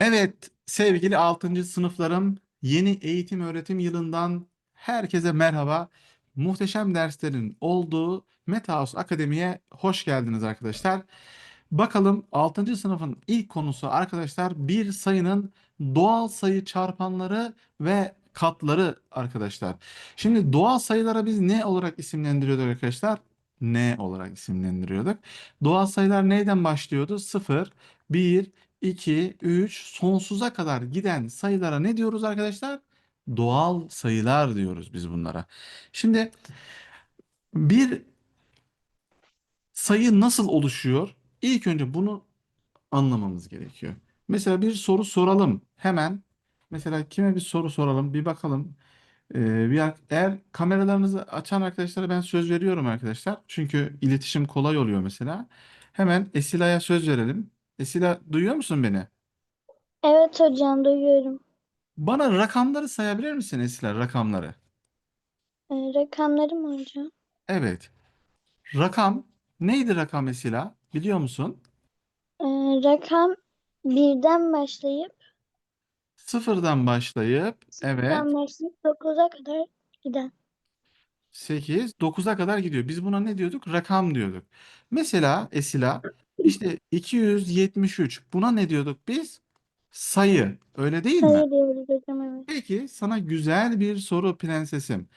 Evet, sevgili 6. sınıflarım, yeni eğitim öğretim yılından herkese merhaba. Muhteşem derslerin olduğu Metahouse Akademi'ye hoş geldiniz arkadaşlar. Bakalım 6. sınıfın ilk konusu arkadaşlar bir sayının doğal sayı çarpanları ve katları arkadaşlar. Şimdi doğal sayılara biz ne olarak isimlendiriyorduk arkadaşlar? Ne olarak isimlendiriyorduk? Doğal sayılar neyden başlıyordu? 0, 1, 2, 3 sonsuza kadar giden sayılara ne diyoruz arkadaşlar? Doğal sayılar diyoruz biz bunlara. Şimdi bir sayı nasıl oluşuyor? İlk önce bunu anlamamız gerekiyor. Mesela bir soru soralım hemen. Mesela kime bir soru soralım bir bakalım. Ee, bir, eğer kameralarınızı açan arkadaşlara ben söz veriyorum arkadaşlar. Çünkü iletişim kolay oluyor mesela. Hemen Esila'ya söz verelim. Esila duyuyor musun beni? Evet hocam duyuyorum. Bana rakamları sayabilir misin Esila rakamları? Ee, rakamları mı hocam? Evet. Rakam neydi rakam Esila? Biliyor musun? Ee, rakam birden başlayıp Sıfırdan başlayıp evet sıfırdan başlayıp 9'a kadar giden. 8 9'a kadar gidiyor. Biz buna ne diyorduk? Rakam diyorduk. Mesela Esila işte 273 buna ne diyorduk biz? Sayı. Öyle değil mi? Sayı diyoruz hocam evet. Peki sana güzel bir soru prensesim.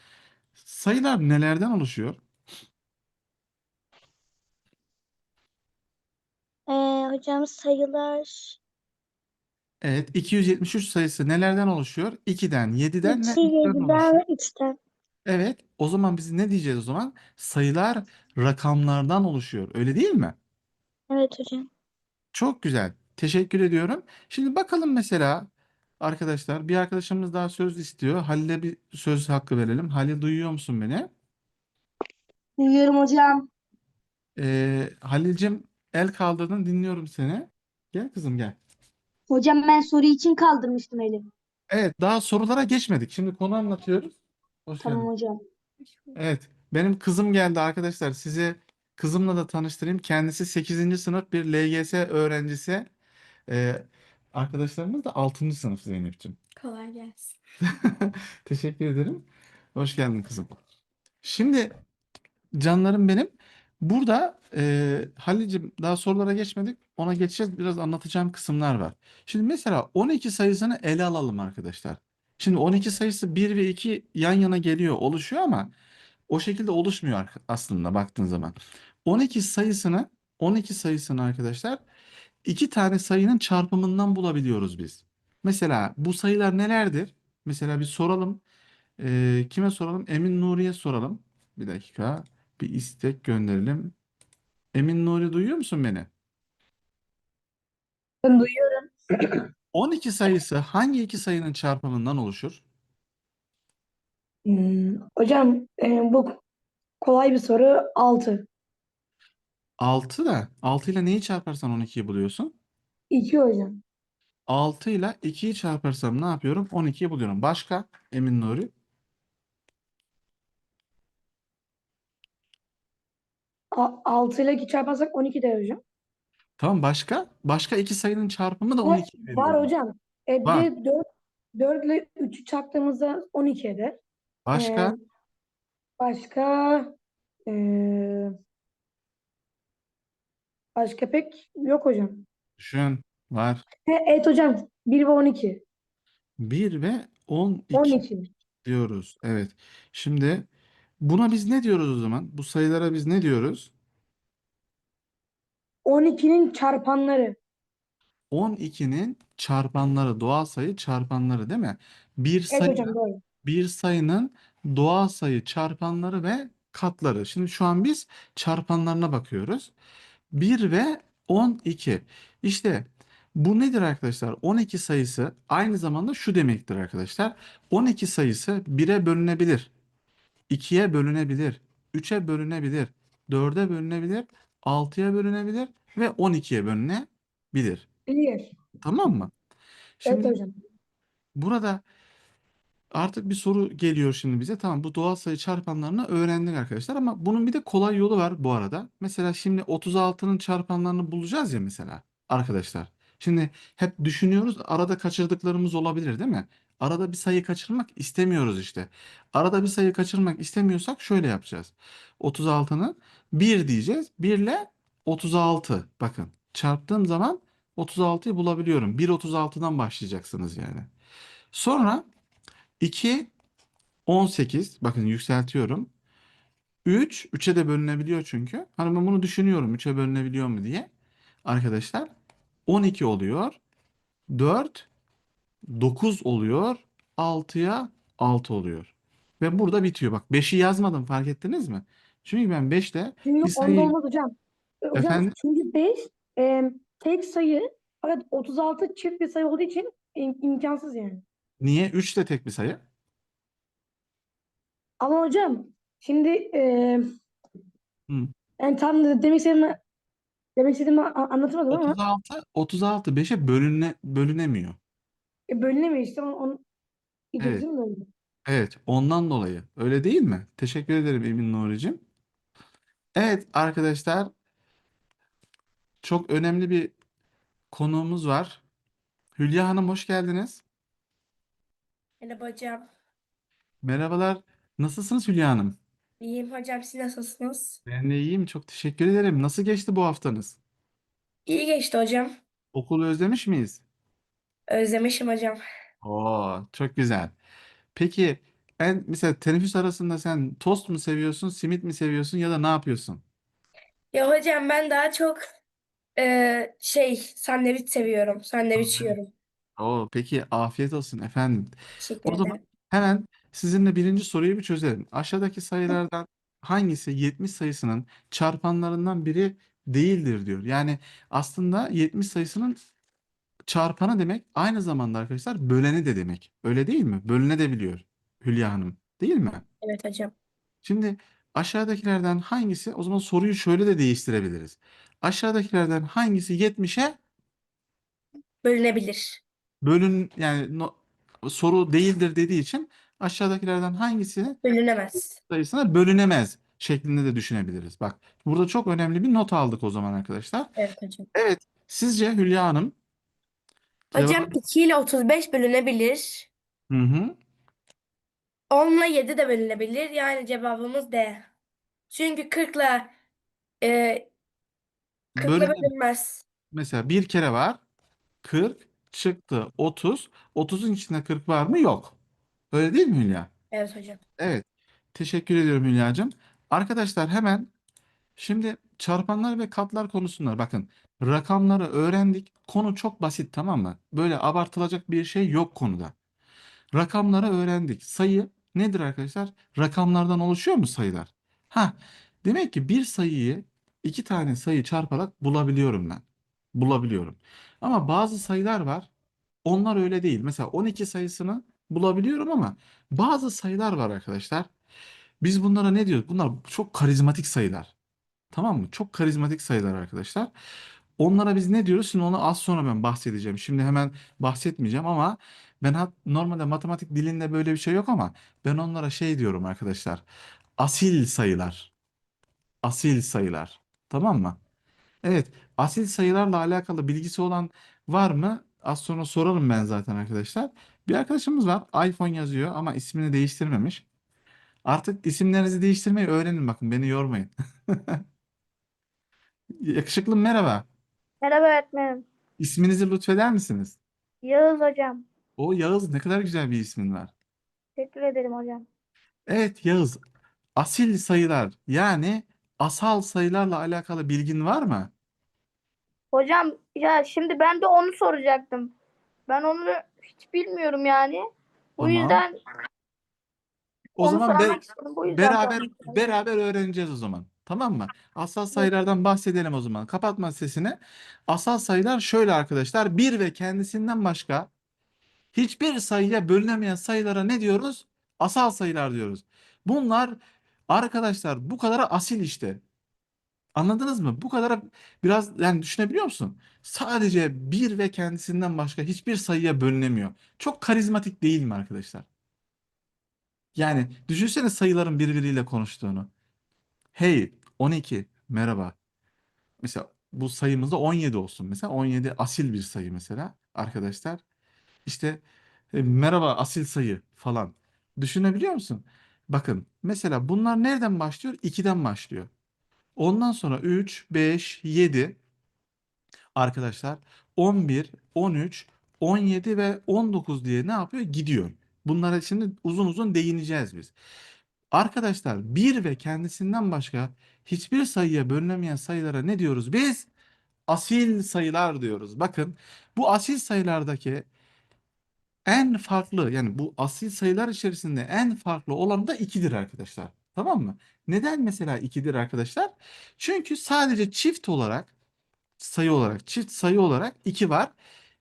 Sayılar nelerden oluşuyor? Ee, hocam sayılar Evet, 273 sayısı nelerden oluşuyor? 2'den, 7'den ve 2, 3'ten 7'den oluşuyor. ve 3'ten. Evet, o zaman biz ne diyeceğiz o zaman? Sayılar rakamlardan oluşuyor. Öyle değil mi? Evet hocam. Çok güzel. Teşekkür ediyorum. Şimdi bakalım mesela arkadaşlar bir arkadaşımız daha söz istiyor. Halil'e bir söz hakkı verelim. Halil duyuyor musun beni? Duyuyorum hocam. Ee, Halil'cim el kaldırdın dinliyorum seni. Gel kızım gel. Hocam ben soru için kaldırmıştım elimi. Evet daha sorulara geçmedik. Şimdi konu anlatıyoruz. Hoş Tamam geldin. hocam. Evet, benim kızım geldi arkadaşlar. Sizi kızımla da tanıştırayım. Kendisi 8. sınıf bir LGS öğrencisi. Ee, arkadaşlarımız da 6. sınıf Zeynep'ciğim. Kolay gelsin. Teşekkür ederim. Hoş geldin kızım. Şimdi canlarım benim. Burada e, Halil'cim daha sorulara geçmedik. Ona geçeceğiz. Biraz anlatacağım kısımlar var. Şimdi mesela 12 sayısını ele alalım arkadaşlar. Şimdi 12 sayısı 1 ve 2 yan yana geliyor, oluşuyor ama o şekilde oluşmuyor aslında baktığın zaman. 12 sayısını 12 sayısını arkadaşlar iki tane sayının çarpımından bulabiliyoruz biz. Mesela bu sayılar nelerdir? Mesela bir soralım. Ee, kime soralım? Emin Nuri'ye soralım. Bir dakika. Bir istek gönderelim. Emin Nuri duyuyor musun beni? Ben duyuyorum. 12 sayısı hangi iki sayının çarpımından oluşur? Hmm, hocam e, bu kolay bir soru. 6. 6 da 6 ile neyi çarparsan 12'yi buluyorsun. 2 hocam. 6 ile 2'yi çarparsam ne yapıyorum? 12'yi buluyorum. Başka? Emin Nuri. A- 6 ile 2 çarparsak 12 der hocam. Tamam başka? Başka iki sayının çarpımı da Ve 12 veriyor. var hocam. E, bir Var. de 4, 4 ile 3'ü çarptığımızda 12 eder. Başka? E, başka e, başka pek yok hocam. Düşün. Var. He, evet hocam. 1 ve 12. 1 ve 12 12. diyoruz. Evet. Şimdi buna biz ne diyoruz o zaman? Bu sayılara biz ne diyoruz? 12'nin çarpanları. 12'nin çarpanları, doğal sayı çarpanları değil mi? Bir Evet sayı hocam doğru. Bir sayının doğal sayı çarpanları ve katları. Şimdi şu an biz çarpanlarına bakıyoruz. 1 ve 12. İşte bu nedir arkadaşlar? 12 sayısı aynı zamanda şu demektir arkadaşlar. 12 sayısı 1'e bölünebilir. 2'ye bölünebilir. 3'e bölünebilir. 4'e bölünebilir. 6'ya bölünebilir ve 12'ye bölünebilir. Bilir. Tamam mı? Evet Şimdi hocam. burada Artık bir soru geliyor şimdi bize. Tamam bu doğal sayı çarpanlarını öğrendik arkadaşlar ama bunun bir de kolay yolu var bu arada. Mesela şimdi 36'nın çarpanlarını bulacağız ya mesela arkadaşlar. Şimdi hep düşünüyoruz, arada kaçırdıklarımız olabilir, değil mi? Arada bir sayı kaçırmak istemiyoruz işte. Arada bir sayı kaçırmak istemiyorsak şöyle yapacağız. 36'nı 1 diyeceğiz. 1 ile 36. Bakın çarptığım zaman 36'yı bulabiliyorum. 1.36'dan başlayacaksınız yani. Sonra 2 18. Bakın yükseltiyorum. 3 3'e de bölünebiliyor çünkü. Hani ben bunu düşünüyorum 3'e bölünebiliyor mu diye. Arkadaşlar 12 oluyor. 4 9 oluyor. 6'ya 6 oluyor. Ve burada bitiyor. Bak 5'i yazmadım fark ettiniz mi? Çünkü ben 5'te Çünkü bir onda sayı olmaz hocam. E, Hocam Efendim? çünkü 5 tek sayı fakat 36 çift bir sayı olduğu için im- imkansız yani. Niye 3 de tek bir sayı? Ama hocam şimdi e, Hı. yani tam da demek istediğimi demek istediğimi a- anlatamadım ama 36 36 5'e bölüne bölünemiyor. e, bölünemiyor işte onu, onu Evet. Evet, ondan dolayı. Öyle değil mi? Teşekkür ederim Emin Nuri'cim. Evet arkadaşlar, çok önemli bir konuğumuz var. Hülya Hanım hoş geldiniz. Merhaba hocam. Merhabalar. Nasılsınız Hülya Hanım? İyiyim hocam. Siz nasılsınız? Ben de iyiyim. Çok teşekkür ederim. Nasıl geçti bu haftanız? İyi geçti hocam. Okulu özlemiş miyiz? Özlemişim hocam. Oo, çok güzel. Peki, en mesela teneffüs arasında sen tost mu seviyorsun, simit mi seviyorsun ya da ne yapıyorsun? Ya hocam ben daha çok eee, şey sandviç seviyorum. Sandviç yiyorum. Oo, peki afiyet olsun efendim. Teşekkür O zaman ederim. hemen sizinle birinci soruyu bir çözelim. Aşağıdaki sayılardan hangisi 70 sayısının çarpanlarından biri değildir diyor. Yani aslında 70 sayısının çarpanı demek aynı zamanda arkadaşlar böleni de demek. Öyle değil mi? Bölünebiliyor Hülya Hanım. Değil mi? Evet hocam. Şimdi aşağıdakilerden hangisi? O zaman soruyu şöyle de değiştirebiliriz. Aşağıdakilerden hangisi 70'e Bölünebilir. Bölün yani no- soru değildir dediği için aşağıdakilerden hangisi Bölünemez. sayısına bölünemez şeklinde de düşünebiliriz. Bak burada çok önemli bir not aldık o zaman arkadaşlar. Evet hocam. Evet sizce Hülya Hanım Hocam cevap 2 ile 35 bölünebilir. hı hı. 10 ile 7 de bölünebilir. Yani cevabımız D. Çünkü 40 ile eee 40 ile Bölüne bölünmez. mesela bir kere var 40 çıktı 30 30'un içinde 40 var mı? Yok. Öyle değil mi Hülya? Evet hocam. Evet. Teşekkür ediyorum Hülya'cığım. Arkadaşlar hemen şimdi çarpanlar ve katlar konusunda bakın rakamları öğrendik. Konu çok basit tamam mı? Böyle abartılacak bir şey yok konuda. Rakamları öğrendik. Sayı nedir arkadaşlar? Rakamlardan oluşuyor mu sayılar? Ha, demek ki bir sayıyı iki tane sayı çarparak bulabiliyorum ben. Bulabiliyorum. Ama bazı sayılar var. Onlar öyle değil. Mesela 12 sayısını bulabiliyorum ama bazı sayılar var arkadaşlar. Biz bunlara ne diyoruz? Bunlar çok karizmatik sayılar. Tamam mı? Çok karizmatik sayılar arkadaşlar. Onlara biz ne diyoruz? Şimdi onu az sonra ben bahsedeceğim. Şimdi hemen bahsetmeyeceğim ama ben normalde matematik dilinde böyle bir şey yok ama ben onlara şey diyorum arkadaşlar. Asil sayılar. Asil sayılar. Tamam mı? Evet, asil sayılarla alakalı bilgisi olan var mı? Az sonra sorarım ben zaten arkadaşlar. Bir arkadaşımız var. iPhone yazıyor ama ismini değiştirmemiş. Artık isimlerinizi değiştirmeyi öğrenin bakın beni yormayın. Yakışıklım merhaba. Merhaba öğretmenim. İsminizi lütfeder misiniz? Yağız hocam. O Yağız ne kadar güzel bir ismin var. Teşekkür ederim hocam. Evet Yağız. Asil sayılar yani asal sayılarla alakalı bilgin var mı? Hocam ya şimdi ben de onu soracaktım. Ben onu hiç bilmiyorum yani. Bu Tamam. yüzden O onu zaman be- sormak istedim. Bu yüzden beraber sormak istedim. beraber öğreneceğiz o zaman. Tamam mı? Asal sayılardan bahsedelim o zaman. Kapatma sesini. Asal sayılar şöyle arkadaşlar. Bir ve kendisinden başka hiçbir sayıya bölünemeyen sayılara ne diyoruz? Asal sayılar diyoruz. Bunlar arkadaşlar bu kadar asil işte. Anladınız mı? Bu kadar biraz yani düşünebiliyor musun? Sadece bir ve kendisinden başka hiçbir sayıya bölünemiyor. Çok karizmatik değil mi arkadaşlar? Yani düşünsene sayıların birbiriyle konuştuğunu. Hey 12 merhaba. Mesela bu sayımızda 17 olsun. Mesela 17 asil bir sayı mesela arkadaşlar. İşte e, merhaba asil sayı falan. Düşünebiliyor musun? Bakın mesela bunlar nereden başlıyor? 2'den başlıyor. Ondan sonra 3, 5, 7 arkadaşlar 11, 13, 17 ve 19 diye ne yapıyor? Gidiyor. Bunlara şimdi uzun uzun değineceğiz biz. Arkadaşlar 1 ve kendisinden başka hiçbir sayıya bölünemeyen sayılara ne diyoruz biz? Asil sayılar diyoruz. Bakın bu asil sayılardaki en farklı yani bu asil sayılar içerisinde en farklı olan da 2'dir arkadaşlar. Tamam mı? Neden mesela 2'dir arkadaşlar? Çünkü sadece çift olarak sayı olarak çift sayı olarak 2 var.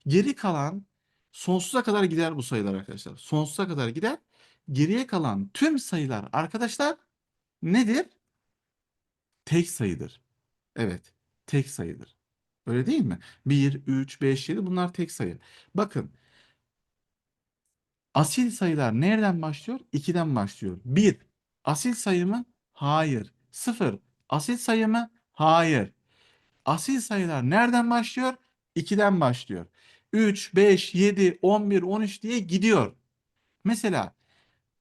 Geri kalan sonsuza kadar gider bu sayılar arkadaşlar. Sonsuza kadar gider. Geriye kalan tüm sayılar arkadaşlar nedir? Tek sayıdır. Evet, tek sayıdır. Öyle değil mi? 1, 3, 5, 7 bunlar tek sayı. Bakın Asil sayılar nereden başlıyor? 2'den başlıyor. 1. Asil sayı mı? Hayır. 0. Asil sayı mı? Hayır. Asil sayılar nereden başlıyor? 2'den başlıyor. 3, 5, 7, 11, 13 diye gidiyor. Mesela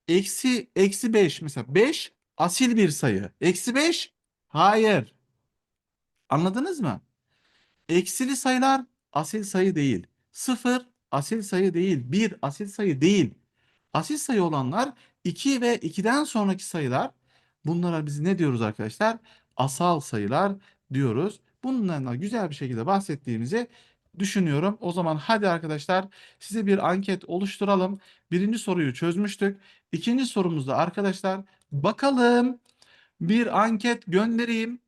eksi, eksi 5 mesela 5 asil bir sayı. Eksi 5 hayır. Anladınız mı? Eksili sayılar asil sayı değil. 0 asil sayı değil. 1 asil sayı değil. Asil sayı olanlar 2 ve 2'den sonraki sayılar. Bunlara biz ne diyoruz arkadaşlar? Asal sayılar diyoruz. Bundan da güzel bir şekilde bahsettiğimizi düşünüyorum. O zaman hadi arkadaşlar size bir anket oluşturalım. Birinci soruyu çözmüştük. İkinci sorumuzda arkadaşlar bakalım bir anket göndereyim.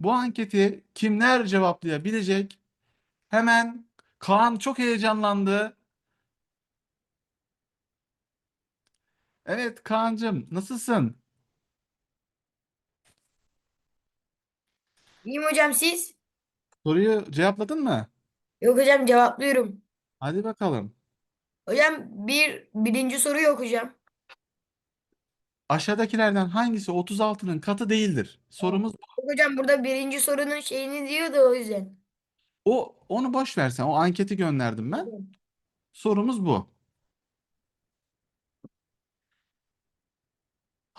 Bu anketi kimler cevaplayabilecek? Hemen Kaan çok heyecanlandı. Evet Kaan'cığım nasılsın? İyiyim hocam siz? Soruyu cevapladın mı? Yok hocam cevaplıyorum. Hadi bakalım. Hocam bir birinci soruyu okuyacağım. Aşağıdakilerden hangisi 36'nın katı değildir? Sorumuz Yok hocam burada birinci sorunun şeyini diyor da o yüzden. o. Onu boş versen. O anketi gönderdim ben. Sorumuz bu.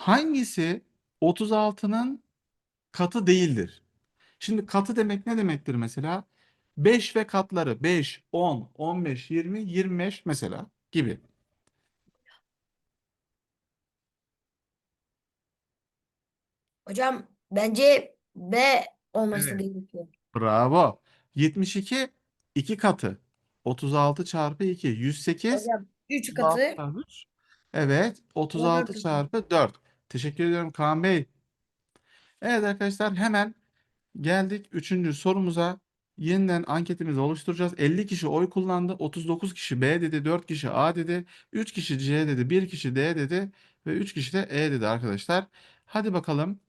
Hangisi 36'nın katı değildir? Şimdi katı demek ne demektir mesela? 5 ve katları 5, 10, 15, 20, 25 mesela gibi. Hocam bence B olması Evet. gerekiyor. Bravo. 72 2 katı. 36 çarpı 2 108 Hocam 3 36 katı. çarpı 3. Evet 36 katı. çarpı 4. Teşekkür ediyorum Kaan Bey. Evet arkadaşlar hemen geldik 3. sorumuza. Yeniden anketimizi oluşturacağız. 50 kişi oy kullandı. 39 kişi B dedi, 4 kişi A dedi, 3 kişi C dedi, 1 kişi D dedi ve 3 kişi de E dedi arkadaşlar. Hadi bakalım.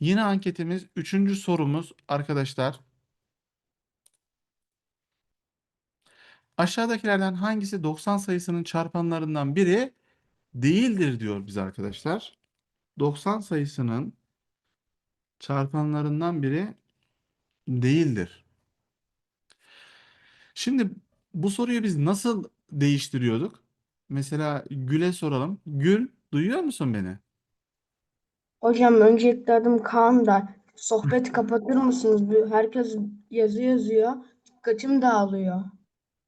Yine anketimiz 3. sorumuz arkadaşlar. Aşağıdakilerden hangisi 90 sayısının çarpanlarından biri değildir diyor bize arkadaşlar. 90 sayısının çarpanlarından biri değildir. Şimdi bu soruyu biz nasıl değiştiriyorduk? Mesela Gül'e soralım. Gül, duyuyor musun beni? Hocam öncelikle adım Kaan da sohbeti kapatır mısınız? Bir- Herkes yazı yazıyor. Dikkatim dağılıyor.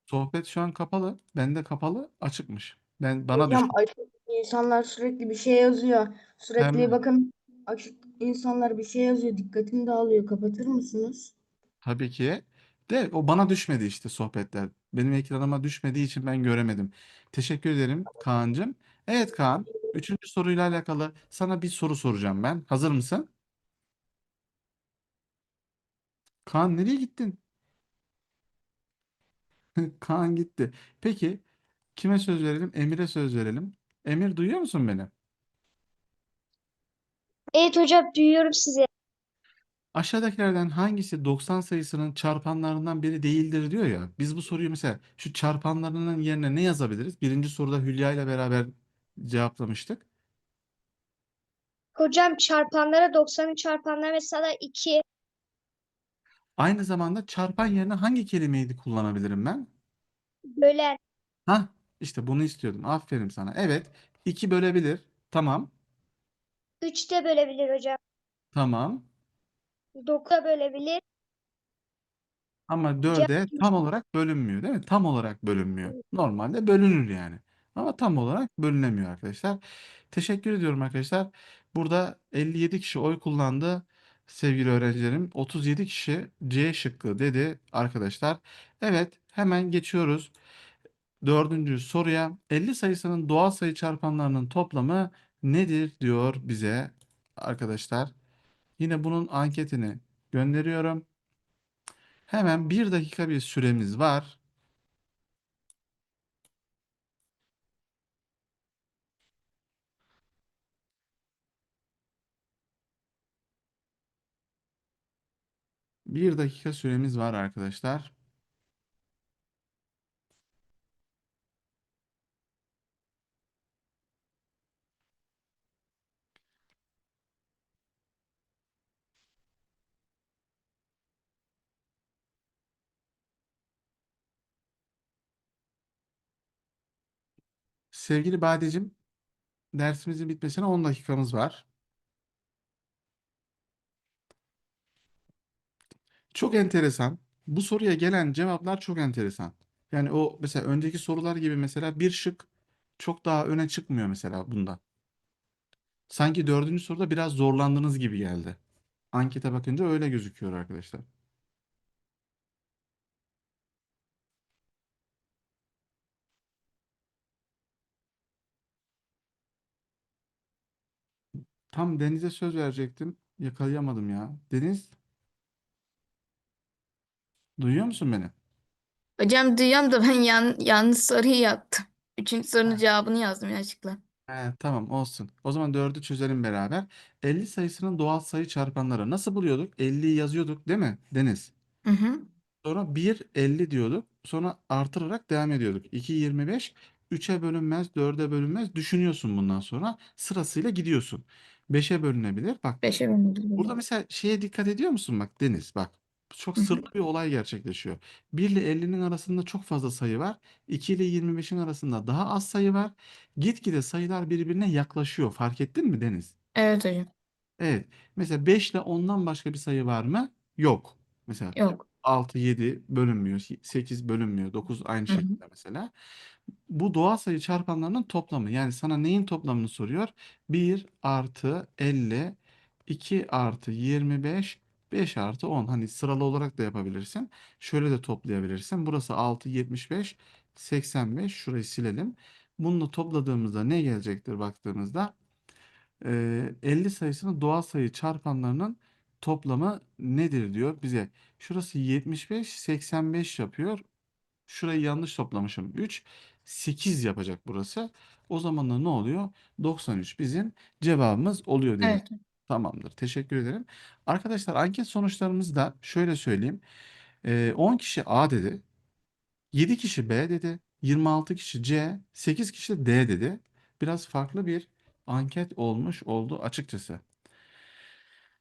Sohbet şu an kapalı. Bende kapalı, açıkmış. Ben bana Hocam düştü. açık insanlar sürekli bir şey yazıyor. Sürekli Hemen. bakın açık insanlar bir şey yazıyor. Dikkatim dağılıyor. Kapatır mısınız? Tabii ki. De o bana düşmedi işte sohbetler. Benim ekranıma düşmediği için ben göremedim. Teşekkür ederim Kaan'cığım. Evet Kaan, üçüncü soruyla alakalı sana bir soru soracağım ben. Hazır mısın? Kaan nereye gittin? Kaan gitti. Peki kime söz verelim? Emir'e söz verelim. Emir duyuyor musun beni? Evet hocam duyuyorum sizi. Aşağıdakilerden hangisi 90 sayısının çarpanlarından biri değildir diyor ya. Biz bu soruyu mesela şu çarpanlarının yerine ne yazabiliriz? Birinci soruda Hülya ile beraber cevaplamıştık. Hocam çarpanlara 90'ı çarpanlar mesela 2. Aynı zamanda çarpan yerine hangi kelimeyi kullanabilirim ben? Böler. Hah, işte bunu istiyordum. Aferin sana. Evet, 2 bölebilir. Tamam, 3 de bölebilir hocam. tamam. 9 da bölebilir. Ama 4'e tam olarak bölünmüyor değil mi? Tam olarak bölünmüyor. Normalde bölünür yani. Ama tam olarak bölünemiyor arkadaşlar. Teşekkür ediyorum arkadaşlar. Burada 57 kişi oy kullandı sevgili öğrencilerim. 37 kişi C şıkkı dedi arkadaşlar. Evet hemen geçiyoruz. Dördüncü soruya 50 sayısının doğal sayı çarpanlarının toplamı nedir diyor bize arkadaşlar. Yine bunun anketini gönderiyorum. Hemen bir dakika bir süremiz var. Bir dakika süremiz var arkadaşlar. Sevgili Badecim, dersimizin bitmesine 10 dakikamız var. Çok enteresan. Bu soruya gelen cevaplar çok enteresan. Yani o mesela önceki sorular gibi mesela bir şık çok daha öne çıkmıyor mesela bunda. Sanki dördüncü soruda biraz zorlandınız gibi geldi. Ankete bakınca öyle gözüküyor arkadaşlar. Tam Deniz'e söz verecektim. Yakalayamadım ya. Deniz, duyuyor musun beni? Hocam duyuyorum da ben yan, yanlış soruyu yaptım. Üçüncü sorunun cevabını yazdım yanlışlıkla. He, tamam olsun. O zaman dördü çözelim beraber. 50 sayısının doğal sayı çarpanları. Nasıl buluyorduk? 50'yi yazıyorduk değil mi Deniz? Hı hı. Sonra 1 50 diyorduk. Sonra artırarak devam ediyorduk. 2 25, 3'e bölünmez, 4'e bölünmez. Düşünüyorsun bundan sonra. Sırasıyla gidiyorsun. 5'e bölünebilir. Bak Beşe bölündü. burada mesela şeye dikkat ediyor musun? Bak Deniz bak. Çok Hı hı. sırlı bir olay gerçekleşiyor. 1 ile 50'nin arasında çok fazla sayı var. 2 ile 25'in arasında daha az sayı var. Gitgide sayılar birbirine yaklaşıyor. Fark ettin mi Deniz? Evet hocam. Evet. Mesela 5 ile 10'dan başka bir sayı var mı? Yok. Mesela Yok. 6, 7 bölünmüyor. 8 bölünmüyor. 9 aynı Hı hı. şekilde mesela. Bu doğal sayı çarpanlarının toplamı. Yani sana neyin toplamını soruyor? 1 artı 50, 2 artı 25, 5 artı 10. Hani sıralı olarak da yapabilirsin. Şöyle de toplayabilirsin. Burası 6, 75, 85. Şurayı silelim. Bununla topladığımızda ne gelecektir baktığımızda? Ee, 50 sayısının doğal sayı çarpanlarının toplamı nedir diyor bize. Şurası 75, 85 yapıyor. Şurayı yanlış toplamışım. 3, 8 yapacak burası. O zaman da ne oluyor? 93 bizim cevabımız oluyor Deniz. Evet. Tamamdır. Teşekkür ederim. Arkadaşlar anket sonuçlarımızı da şöyle söyleyeyim. Ee, 10 kişi A dedi. 7 kişi B dedi. 26 kişi C. 8 kişi de D dedi. Biraz farklı bir anket olmuş oldu açıkçası.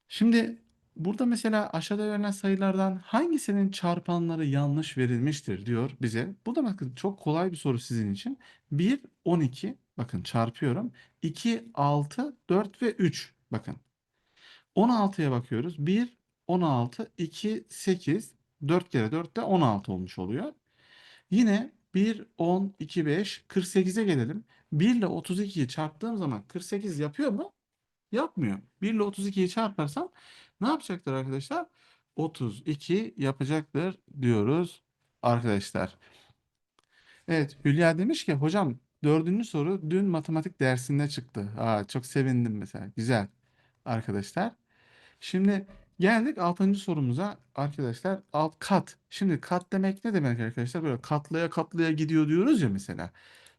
Şimdi burada mesela aşağıda verilen sayılardan hangisinin çarpanları yanlış verilmiştir diyor bize. Bu da bakın çok kolay bir soru sizin için. 1, 12 bakın çarpıyorum. 2, 6, 4 ve 3 bakın. 16'ya bakıyoruz. 1, 16, 2, 8, 4 kere 4 de 16 olmuş oluyor. Yine 1, 10, 2, 5, 48'e gelelim. 1 ile 32'yi çarptığım zaman 48 yapıyor mu? Yapmıyor. 1 ile 32'yi çarparsam ne yapacaktır arkadaşlar? 32 yapacaktır diyoruz arkadaşlar. Evet Hülya demiş ki hocam dördüncü soru dün matematik dersinde çıktı. Aa, çok sevindim mesela. Güzel arkadaşlar. Şimdi geldik altıncı sorumuza arkadaşlar. Alt kat. Şimdi kat demek ne demek arkadaşlar? Böyle katlaya katlaya gidiyor diyoruz ya mesela.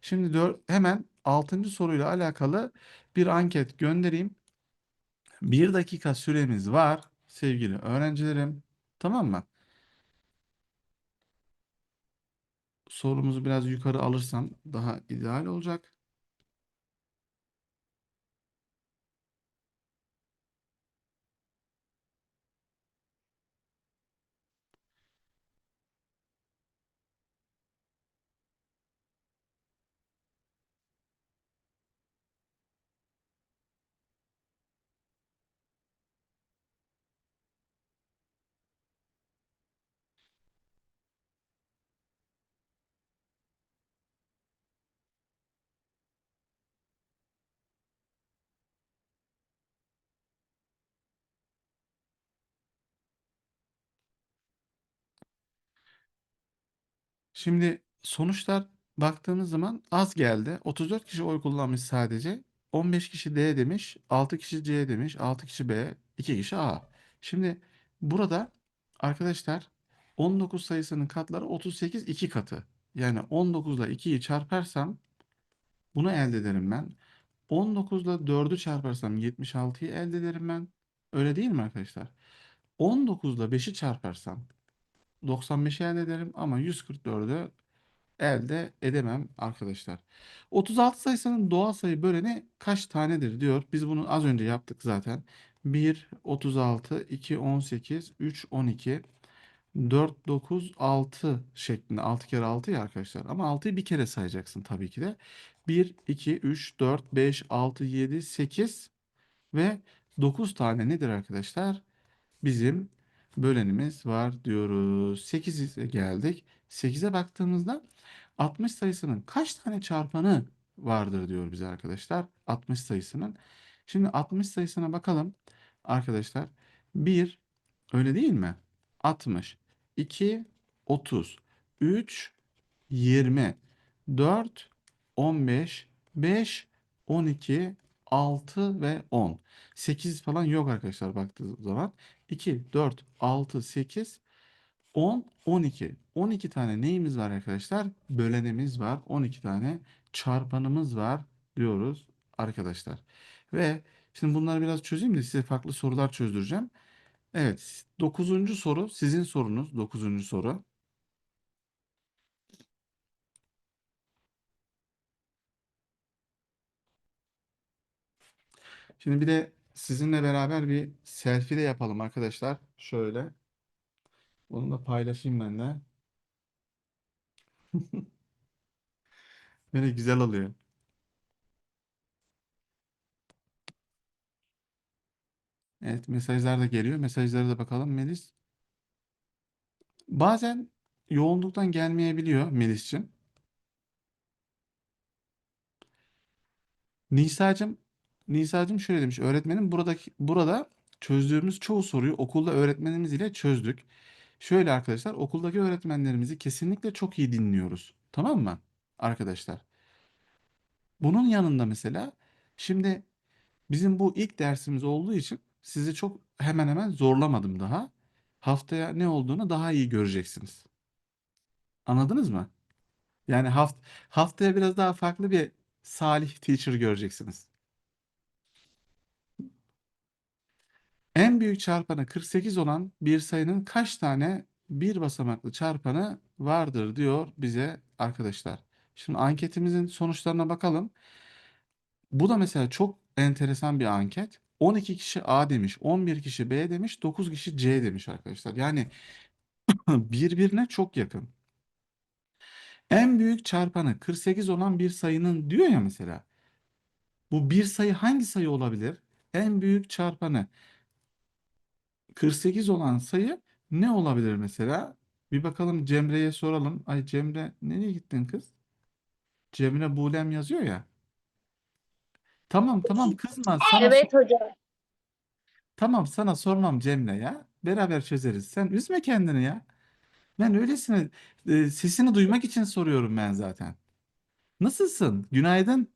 Şimdi dör, hemen altıncı soruyla alakalı bir anket göndereyim. Bir dakika süremiz var sevgili öğrencilerim. Tamam mı? Sorumuzu biraz yukarı alırsam daha ideal olacak. Şimdi sonuçlar baktığımız zaman az geldi. 34 kişi oy kullanmış sadece. 15 kişi D demiş, 6 kişi C demiş, 6 kişi B, 2 kişi A. Şimdi burada arkadaşlar 19 sayısının katları 38 2 katı. Yani 19 ile 2'yi çarparsam bunu elde ederim ben. 19 ile 4'ü çarparsam 76'yı elde ederim ben. Öyle değil mi arkadaşlar? 19 ile 5'i çarparsam 95'i elde ederim ama 144'ü elde edemem arkadaşlar. 36 sayısının doğal sayı böleni kaç tanedir diyor. Biz bunu az önce yaptık zaten. 1, 36, 2, 18, 3, 12, 4, 9, 6 şeklinde. 6 kere 6 ya arkadaşlar. Ama 6'yı bir kere sayacaksın tabii ki de. 1, 2, 3, 4, 5, 6, 7, 8 ve 9 tane nedir arkadaşlar? Bizim bölenimiz var diyoruz. 8'e geldik. 8'e baktığımızda 60 sayısının kaç tane çarpanı vardır diyor bize arkadaşlar. 60 sayısının. Şimdi 60 sayısına bakalım arkadaşlar. 1 öyle değil mi? 60. 2 30. 3 20. 4 15. 5 12 6 ve 10. 8 falan yok arkadaşlar baktığı zaman. 2 4 6 8 10, 12. 12 tane neyimiz var arkadaşlar? Bölenimiz var. 12 tane çarpanımız var diyoruz arkadaşlar. Ve şimdi bunları biraz çözeyim de size farklı sorular çözdüreceğim. Evet, 9. soru sizin sorunuz. 9. soru. Şimdi bir de sizinle beraber bir selfie de yapalım arkadaşlar. Şöyle. Bunu da paylaşayım ben de. Böyle güzel oluyor. Evet mesajlar da geliyor. Mesajlara da bakalım Melis. Bazen yoğunluktan gelmeyebiliyor Melis'ciğim. Nisa'cığım Nisa'cığım şöyle demiş. Öğretmenim buradaki burada çözdüğümüz çoğu soruyu okulda öğretmenimiz ile çözdük. Şöyle arkadaşlar okuldaki öğretmenlerimizi kesinlikle çok iyi dinliyoruz. Tamam mı arkadaşlar? Bunun yanında mesela şimdi bizim bu ilk dersimiz olduğu için sizi çok hemen hemen zorlamadım daha. Haftaya ne olduğunu daha iyi göreceksiniz. Anladınız mı? Yani haft haftaya biraz daha farklı bir Salih teacher göreceksiniz. En büyük çarpanı 48 olan bir sayının kaç tane bir basamaklı çarpanı vardır diyor bize arkadaşlar. Şimdi anketimizin sonuçlarına bakalım. Bu da mesela çok enteresan bir anket. 12 kişi A demiş, 11 kişi B demiş, 9 kişi C demiş arkadaşlar. Yani birbirine çok yakın. En büyük çarpanı 48 olan bir sayının diyor ya mesela. Bu bir sayı hangi sayı olabilir? En büyük çarpanı 48 olan sayı ne olabilir mesela? Bir bakalım Cemre'ye soralım. Ay Cemre nereye gittin kız? Cemre Bulem yazıyor ya. Tamam tamam kızma. Sana Evet hocam. Tamam sana sormam Cemre ya. Beraber çözeriz. Sen üzme kendini ya. Ben öylesine e, sesini duymak için soruyorum ben zaten. Nasılsın? Günaydın.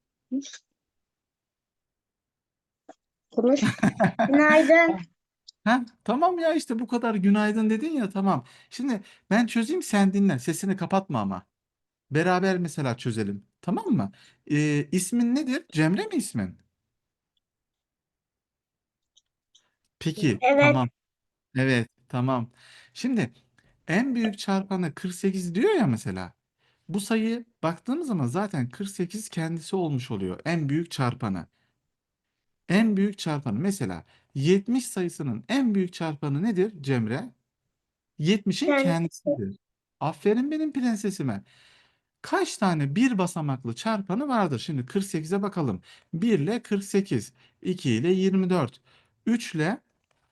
Konuş. Günaydın. Ha, tamam ya işte bu kadar günaydın dedin ya tamam. Şimdi ben çözeyim sen dinle. Sesini kapatma ama. Beraber mesela çözelim. Tamam mı? E, ismin nedir? Cemre mi ismin? Peki Evet. tamam. Evet tamam. Şimdi en büyük çarpanı 48 diyor ya mesela. Bu sayı baktığımız zaman zaten 48 kendisi olmuş oluyor. En büyük çarpanı. En büyük çarpanı mesela 70 sayısının en büyük çarpanı nedir Cemre? 70'in Kendisi. kendisidir. Aferin benim prensesime. Kaç tane bir basamaklı çarpanı vardır? Şimdi 48'e bakalım. 1 ile 48, 2 ile 24, 3 ile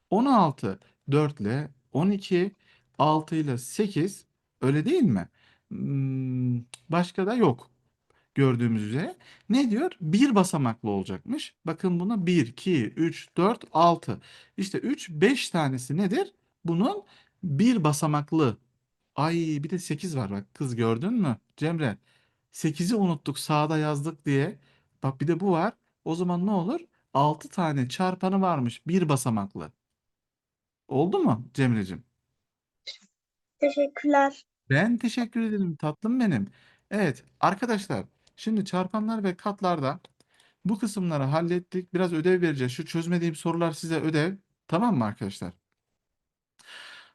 16, 4 ile 12, 6 ile 8 öyle değil mi? Hmm, Başka da yok gördüğümüz üzere. Ne diyor? Bir basamaklı olacakmış. Bakın buna 1, 2, 3, 4, 6. İşte 3, 5 tanesi nedir? Bunun bir basamaklı Ay bir de 8 var bak kız gördün mü Cemre? 8'i unuttuk sağda yazdık diye. Bak bir de bu var. O zaman ne olur? 6 tane çarpanı varmış bir basamaklı. Oldu mu Cemre'cim? Teşekkürler. Ben teşekkür ederim tatlım benim. Evet arkadaşlar şimdi çarpanlar ve katlarda bu kısımları hallettik. Biraz ödev vereceğiz. Şu çözmediğim sorular size ödev. Tamam mı arkadaşlar?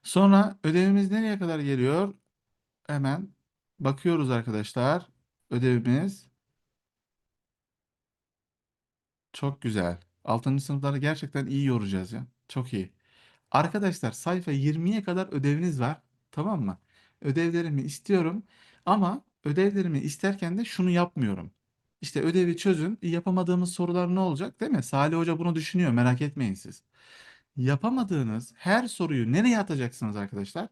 Sonra ödevimiz nereye kadar geliyor? Hemen bakıyoruz arkadaşlar. Ödevimiz çok güzel. 6. sınıfları gerçekten iyi yoracağız ya. Çok iyi. Arkadaşlar sayfa 20'ye kadar ödeviniz var. Tamam mı? Ödevlerimi istiyorum ama ödevlerimi isterken de şunu yapmıyorum. İşte ödevi çözün. Yapamadığımız sorular ne olacak, değil mi? Salih Hoca bunu düşünüyor. Merak etmeyin siz. Yapamadığınız her soruyu nereye atacaksınız arkadaşlar?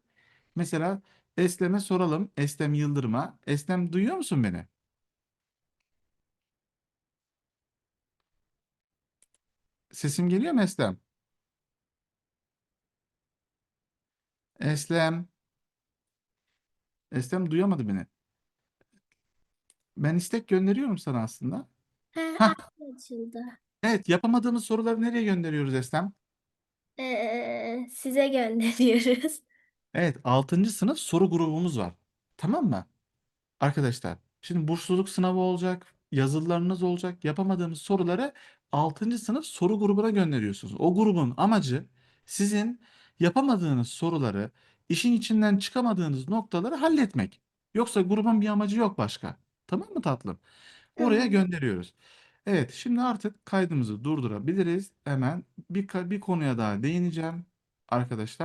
Mesela Eslem'e soralım. Eslem Yıldırım'a. Eslem duyuyor musun beni? Sesim geliyor mu Eslem? Eslem. Eslem duyamadı beni. Ben istek gönderiyorum sana aslında. Hah. açıldı. Evet, yapamadığımız soruları nereye gönderiyoruz Eslem? Ee, size gönderiyoruz. Evet, 6. sınıf soru grubumuz var. Tamam mı? Arkadaşlar, şimdi bursluluk sınavı olacak, yazılılarınız olacak. Yapamadığımız soruları 6. sınıf soru grubuna gönderiyorsunuz. O grubun amacı sizin yapamadığınız soruları, işin içinden çıkamadığınız noktaları halletmek. Yoksa grubun bir amacı yok başka. Tamam mı tatlım? Oraya Tamam. gönderiyoruz. Evet, şimdi artık kaydımızı durdurabiliriz. Hemen bir, ka- bir konuya daha değineceğim arkadaşlar.